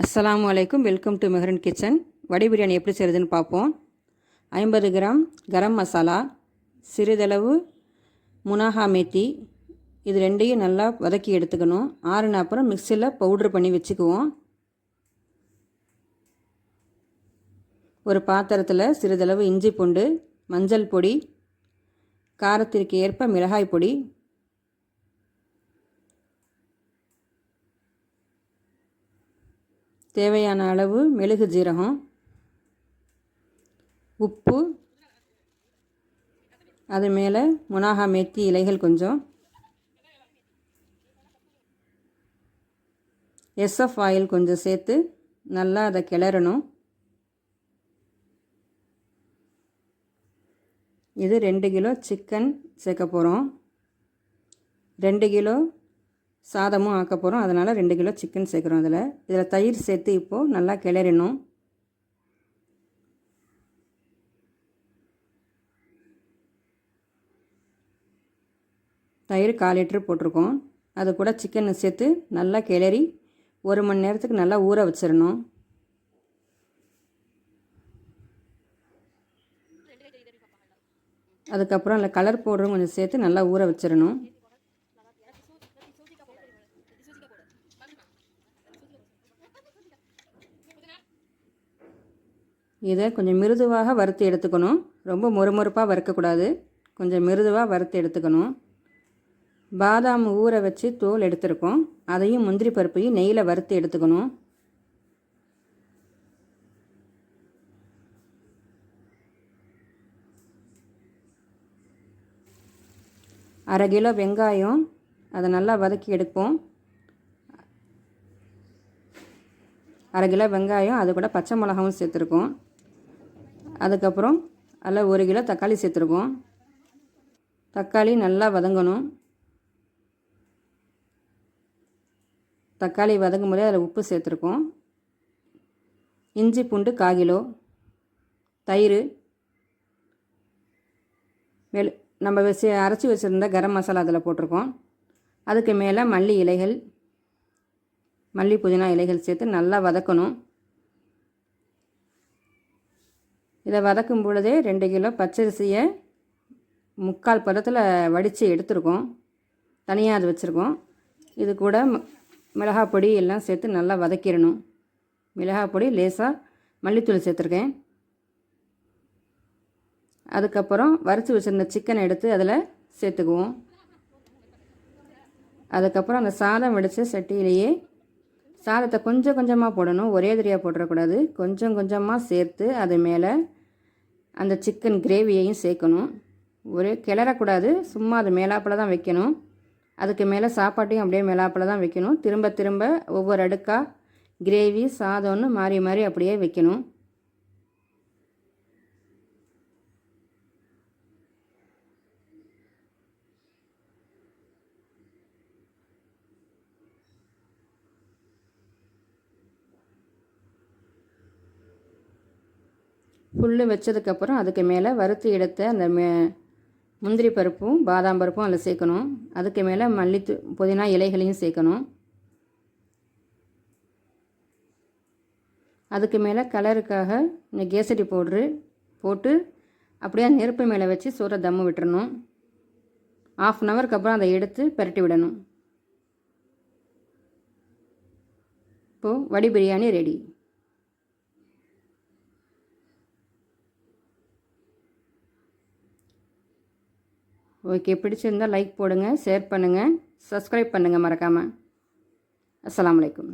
அஸ்லாம் அலைக்கும் welcome to Mehran kitchen. வடை பிரியாணி எப்படி செய்கிறதுன்னு பார்ப்போம். ஐம்பது கிராம் கரம் மசாலா சிறிதளவு முனகா மேத்தி. இது ரெண்டையும் நல்லா வதக்கி எடுத்துக்கணும். ஆறுன அப்புறம் மிக்சியில் பவுட்ரு பண்ணி வச்சுக்குவோம். ஒரு பாத்திரத்தில் சிறிதளவு இஞ்சி பூண்டு மஞ்சள் பொடி காரத்திற்கு ஏற்ப மிளகாய் பொடி தேவையான அளவு மெழுகு ஜீரகம் உப்பு அது மேலே முனாகா மெத்தி இலைகள் கொஞ்சம் எஸ்எஃப் ஆயில் கொஞ்சம் சேர்த்து நல்லா அதை கிளறணும். இது ரெண்டு கிலோ சிக்கன் சேர்க்க போகிறோம் ரெண்டு கிலோ சாதமும் ஆக்க போகிறோம் அதனால் ரெண்டு கிலோ சிக்கன் சேர்க்குறோம் அதில். இதில் தயிர் சேர்த்து இப்போது நல்லா கிளறிடணும். தயிர் கால் லிட்ரு போட்டிருக்கோம். அது கூட சிக்கனை சேர்த்து நல்லா கிளறி ஒரு மணி நேரத்துக்கு நல்லா ஊற வச்சிடணும். அதுக்கப்புறம் அதில் கலர் பவுடரும் கொஞ்சம் சேர்த்து நல்லா ஊற வச்சிடணும். இதை கொஞ்சம் மிருதுவாக வறுத்து எடுத்துக்கணும். ரொம்ப மொறுமொறுப்பாக வறுக்கக்கூடாது. கொஞ்சம் மிருதுவாக வறுத்து எடுத்துக்கணும். பாதாம் ஊற வச்சு தோல் எடுத்துருக்கோம். அதையும் முந்திரி பருப்பையும் நெய்யில் வறுத்து எடுத்துக்கணும். அரை கிலோ வெங்காயம் அதை நல்லா வதக்கி எடுப்போம். அரை கிலோ வெங்காயம் அது கூட பச்சை மிளகாவும் சேர்த்துருக்கோம். அதுக்கப்புறம் அதில் ஒரு கிலோ தக்காளி சேர்த்துருக்கோம். தக்காளி நல்லா வதங்கணும். தக்காளி வதங்கும் போதே அதில் உப்பு சேர்த்துருக்கோம். இஞ்சி பூண்டு கால் கிலோ. தயிர். வெள் நம்ம வச்சு அரைச்சி வச்சுருந்த கரம் மசாலா அதில் போட்டிருக்கோம். அதுக்கு மேலே மல்லி இலைகள் மல்லி புதினா இலைகள் சேர்த்து நல்லா வதக்கணும். இதை வதக்கும் பொழுதே ரெண்டு கிலோ பச்சரிசியை முக்கால் பதத்தில் வடித்து எடுத்துருக்கோம். தனியாக அது வச்சுருக்கோம். இது கூட மிளகாய் பொடி எல்லாம் சேர்த்து நல்லா வதக்கிடணும். மிளகாய் பொடி லேசாக மல்லித்தூள் சேர்த்துருக்கேன். அதுக்கப்புறம் வறுத்து வச்சுருந்த சிக்கனை எடுத்து அதில் சேர்த்துக்குவோம். அதுக்கப்புறம் அந்த சாதம் வடித்த சட்டியிலேயே சாதத்தை கொஞ்சம் கொஞ்சமாக போடணும். ஒரே தரியாக போட்டுறக்கூடாது. கொஞ்சம் கொஞ்சமாக சேர்த்து அது மேலே அந்த சிக்கன் கிரேவியையும் சேர்க்கணும். ஒரே கிளறக்கூடாது. சும்மா அது மேலாப்பில் தான் வைக்கணும். அதுக்கு மேலே சாப்பாட்டையும் அப்படியே மேலாப்பில் தான் வைக்கணும். திரும்ப திரும்ப ஒவ்வொரு அடுக்காக கிரேவி சாதம்னு மாறி மாறி அப்படியே வைக்கணும். புல் வச்சதுக்கப்புறம் அதுக்கு மேலே வறுத்து எடுத்த அந்த மே முந்திரி பருப்பும் பாதாம் பருப்பும் அதில் சேர்க்கணும். அதுக்கு மேலே மல்லித்து புதினா இலைகளையும் சேர்க்கணும். அதுக்கு மேலே கலருக்காக இந்த கேசரி பவுட்ரு போட்டு அப்படியே நெருப்பு மேலே வச்சு சோறை தம்மு விட்டுறணும். ஆஃப் அன் ஹவருக்கு அப்புறம் அதை எடுத்து பரட்டி விடணும். இப்போது வடி பிரியாணி ரெடி. ஓகே பிடிச்சிருந்தால் லைக் போடுங்க ஷேர் பண்ணுங்கள் சப்ஸ்கிரைப் பண்ணுங்கள் மறக்காமல் அஸ்லாம் வலைக்கம்